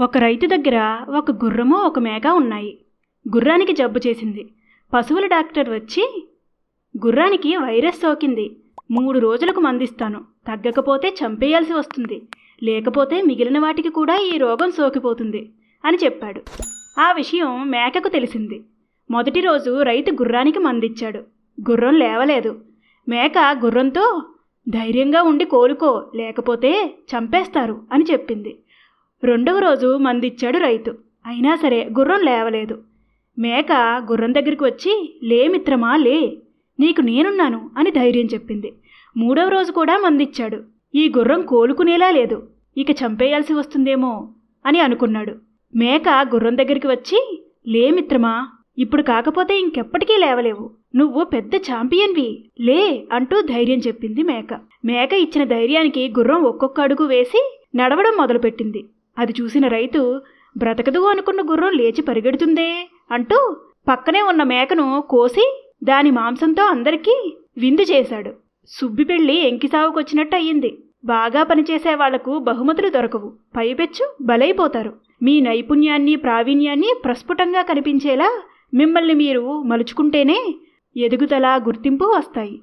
ఒక రైతు దగ్గర ఒక గుర్రము ఒక మేక ఉన్నాయి. గుర్రానికి జబ్బు చేసింది. పశువుల డాక్టర్ వచ్చి గుర్రానికి వైరస్ సోకింది. మూడు రోజులకు మందిస్తాను. తగ్గకపోతే చంపేయాల్సి వస్తుంది. లేకపోతే మిగిలిన వాటికి కూడా ఈ రోగం సోకిపోతుంది అని చెప్పాడు. ఆ విషయం మేకకు తెలిసింది. మొదటి రోజు రైతు గుర్రానికి మందిచ్చాడు. గుర్రం లేవలేదు. మేక గుర్రంతో ధైర్యంగా ఉండి కోలుకో లేకపోతే చంపేస్తారు అని చెప్పింది. రెండవ రోజు మందిచ్చాడు రైతు. అయినా సరే గుర్రం లేవలేదు. మేక గుర్రం దగ్గరికి వచ్చి లే మిత్రమా లే నీకు నేనున్నాను అని ధైర్యం చెప్పింది. మూడవ రోజు కూడా మందిచ్చాడు. ఈ గుర్రం కోలుకునేలా లేదు. ఇక చంపేయాల్సి వస్తుందేమో అని అనుకున్నాడు. మేక గుర్రం దగ్గరికి వచ్చి లే మిత్రమా ఇప్పుడు కాకపోతే ఇంకెప్పటికీ లేవలేవు. నువ్వు పెద్ద ఛాంపియన్వి లే అంటూ ధైర్యం చెప్పింది మేక. మేక ఇచ్చిన ధైర్యానికి గుర్రం ఒక్కొక్క అడుగు వేసి నడవడం మొదలుపెట్టింది. అది చూసిన రైతు బ్రతకదు అనుకున్న గుర్రం లేచి పరిగెడుతుందే అంటూ పక్కనే ఉన్న మేకను కోసి దాని మాంసంతో అందరికీ విందు చేశాడు. సుబ్బి పెళ్ళి ఎంకిసావుకొచ్చినట్టు అయ్యింది. బాగా పనిచేసే వాళ్ళకు బహుమతులు దొరకవు. పైపెచ్చు బలైపోతారు. మీ నైపుణ్యాన్ని ప్రావీణ్యాన్ని ప్రస్ఫుటంగా కనిపించేలా మిమ్మల్ని మీరు మలుచుకుంటేనే ఎదుగుదల గుర్తింపు వస్తాయి.